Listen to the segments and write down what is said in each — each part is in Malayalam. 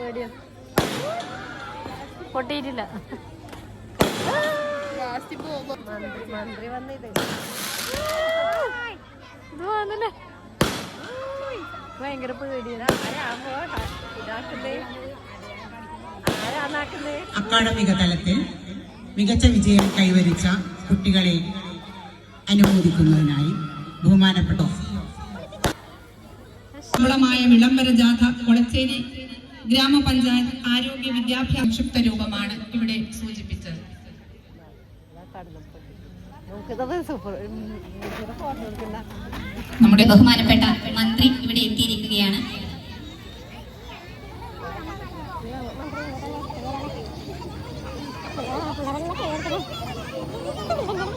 പേടിയാണ് പൊട്ടിയിട്ടില്ല. മന്ത്രി മന്ത്രി വന്നിത്. ഇത് വന്നില്ലേ? ഭയങ്കര അക്കാഡമിക തലത്തിൽ മികച്ച വിജയം കൈവരിച്ച കുട്ടികളെ അനുമോദിക്കുന്നതിനായി ബഹുമാനപ്പെട്ട വിളംബര ജാഥ കൊളച്ചേരി ഗ്രാമപഞ്ചായത്ത് ആരോഗ്യ വിദ്യാഭ്യാസ സംക്ഷിപ്ത രൂപമാണ് ഇവിടെ സൂചിപ്പിച്ചത്. നമ്മുടെ ബഹുമാനപ്പെട്ട മന്ത്രി ഇവിടെ എത്തിയിരിക്കുകയാണ്.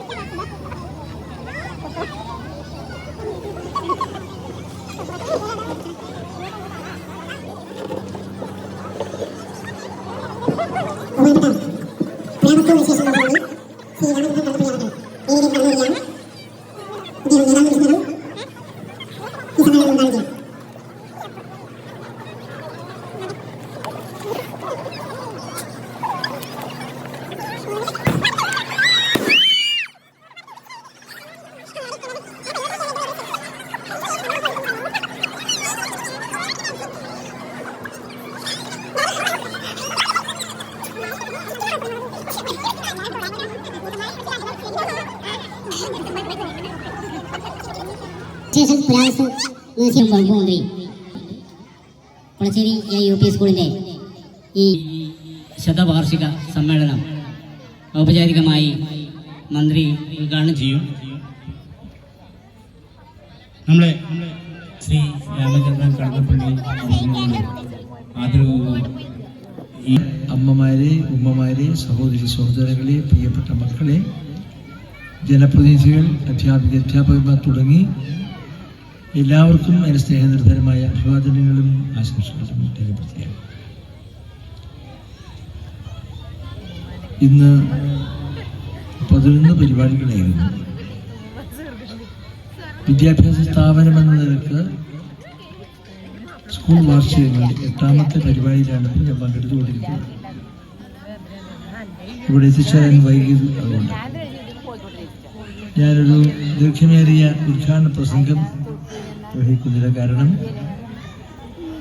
ಸಂದರ್ಭ ಮಾಡಿದೆ Jason Brazo മ്യൂസിയം വകുപ്പ് മന്ത്രി കുളച്ചേരി എ യു പി സ്കൂളിന്റെ ഈ ശതവാർഷിക സമ്മേളനം ഔപചാരികമായി മന്ത്രി ഉദ്ഘാടനം ചെയ്യും. നമ്മളെ ശ്രീ രാമചന്ദ്രൻ കടന്നപ്പള്ളി ആദരവ് ഈ അമ്മമാരെ ഉമ്മമാരെ സഹോദരി സഹോദരങ്ങളെ പ്രിയപ്പെട്ട മക്കളെ ജനപ്രതിനിധികൾ അധ്യാപിക അധ്യാപകന്മാർ തുടങ്ങി എല്ലാവർക്കും എന്റെ സ്നേഹനിർഭരമായ അഭിവാദനങ്ങളും ആശംസകളും രേഖപ്പെടുത്തുകയാണ്. ഇന്ന് പതിനൊന്ന് പരിപാടികളായിരുന്നു. വിദ്യാഭ്യാസ സ്ഥാപനം എന്ന നിലയ്ക്ക് സ്കൂൾ വാർഷികങ്ങളിൽ എട്ടാമത്തെ പരിപാടിയിലാണ് ഞാൻ പങ്കെടുത്തുകൊണ്ടിരിക്കുന്നത്. ഇവിടെ എത്തിച്ചേരാൻ വൈകിയത് അതുകൊണ്ട് ഞാനൊരു ദീർഘമേറിയ ഉദ്ഘാടന പ്രസംഗം വഹിക്കുന്നില്ല കാരണം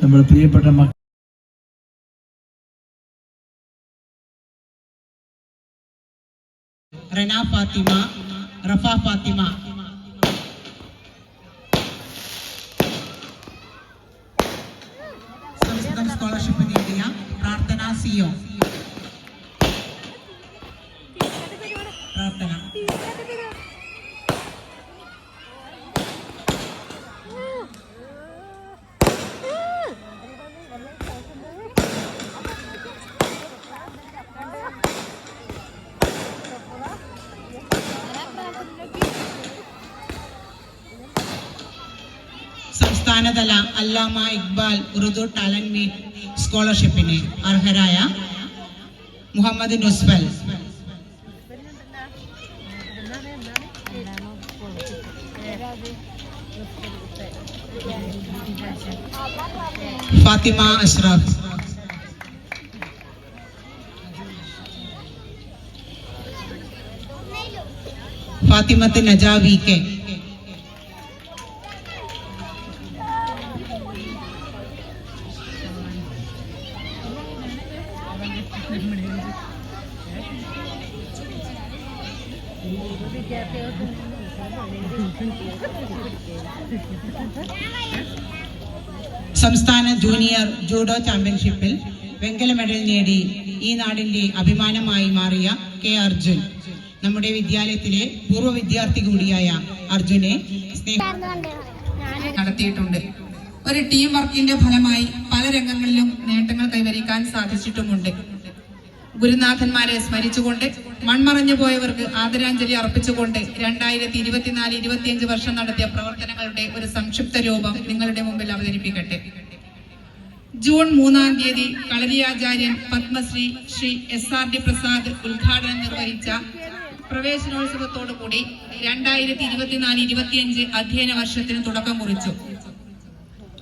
നമ്മുടെ പ്രിയപ്പെട്ട മക്കൾ റന ഫാത്തിമ റഫ ഫാത്തിമ. സംസ്കൃതം സ്കോളർഷിപ്പ് നേടിയ പ്രാർത്ഥന സിഒ പ്രാർത്ഥന. സംസ്ഥാനതല അല്ലാമ ഇക്ബാൽ ഉറുദു ടാലന്റ് മീറ്റ് സ്കോളർഷിപ്പിന് അർഹരായ മുഹമ്മദ് നുസ്ബൽ ഫാത്തിമ അഷ്റഫ് ഫാത്തിമത്ത് നജാവി കെ സംസ്ഥാന ജൂനിയർ ജൂഡോ ചാമ്പ്യൻഷിപ്പിൽ വെങ്കല മെഡൽ നേടി ഈ നാടിന്റെ അഭിമാനമായി മാറിയ കെ അർജുൻ. നമ്മുടെ വിദ്യാലയത്തിലെ പൂർവ വിദ്യാർത്ഥി കൂടിയായ അർജുനെ നടത്തിയിട്ടുണ്ട്. ഒരു ടീം വർക്കിന്റെ ഫലമായി പല രംഗങ്ങളിലും നേട്ടങ്ങൾ കൈവരിക്കാൻ സാധിച്ചിട്ടുമുണ്ട്. ഗുരുനാഥന്മാരെ സ്മരിച്ചുകൊണ്ട് മൺമറഞ്ഞു പോയവർക്ക് ആദരാഞ്ജലി അർപ്പിച്ചുകൊണ്ട് രണ്ടായിരത്തി ഇരുപത്തിനാല് ഇരുപത്തിയഞ്ച് വർഷം നടത്തിയ പ്രവർത്തനങ്ങളുടെ ഒരു സംക്ഷിപ്ത രൂപം നിങ്ങളുടെ മുമ്പിൽ അവതരിപ്പിക്കട്ടെ. ജൂൺ മൂന്നാം തീയതി കളരിയാചാര്യൻ Padmashri Shri S R D Prasad ഉദ്ഘാടനം നിർവഹിച്ച പ്രവേശനോത്സവത്തോടുകൂടി രണ്ടായിരത്തി ഇരുപത്തിനാല് ഇരുപത്തിയഞ്ച് അധ്യയന വർഷത്തിന് തുടക്കം കുറിച്ചു.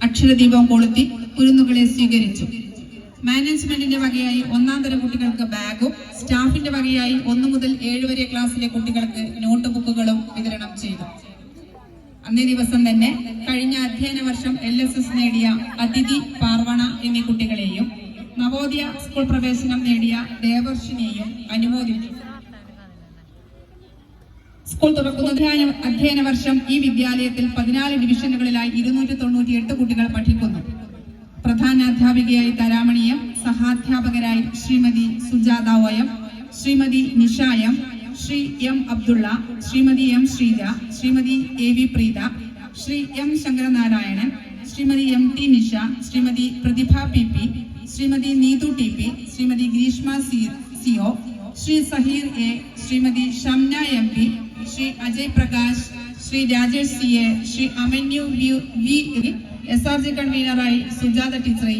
അക്ഷരദീപം കൊളുത്തി കുരുന്നുകളെ സ്വീകരിച്ചു. മാനേജ്മെന്റിന്റെ വകയായി ഒന്നാം തരം കുട്ടികൾക്ക് ബാഗും സ്റ്റാഫിന്റെ വകയായി ഒന്നു മുതൽ ഏഴ് വരെ ക്ലാസ്സിലെ കുട്ടികൾക്ക് നോട്ട് ബുക്കുകളും വിതരണം ചെയ്തു. അന്നേ ദിവസം തന്നെ കഴിഞ്ഞ അധ്യയന വർഷം എൽ എസ് എസ് നേടിയ അതിഥി പാർവണ എന്നീ കുട്ടികളെയും നവോദയ സ്കൂൾ പ്രവേശനം നേടിയ ദേവർഷിനെയും അനുമോദിച്ചു. സ്കൂൾ തുറക്കുന്ന അധ്യയന- വർഷം ഈ വിദ്യാലയത്തിൽ പതിനാല് ഡിവിഷനുകളിലായി ഇരുന്നൂറ്റി തൊണ്ണൂറ്റി എട്ട് കുട്ടികൾ പഠിക്കുന്നു. പ്രധാന അധ്യാപികയായി തരാമണിയം സഹാധ്യാപകരായി Shrimati Sujatha ഒയം Shrimati നിഷായം Shri M Abdulla Shrimati M Shreeja Shrimati A V Preetha Shri M Sankaranarayanan Shrimati M T Nisha Shrimati Prathibha P P Shrimati Neethu T P Shrimati Greeshma C C O Shri Saheer A Shrimati Shamna M P Shri Ajay Prakash Shri Rajesh C A Shri Amanyu V V S R G കൺവീനറായി സുജാത ടീച്ചറെ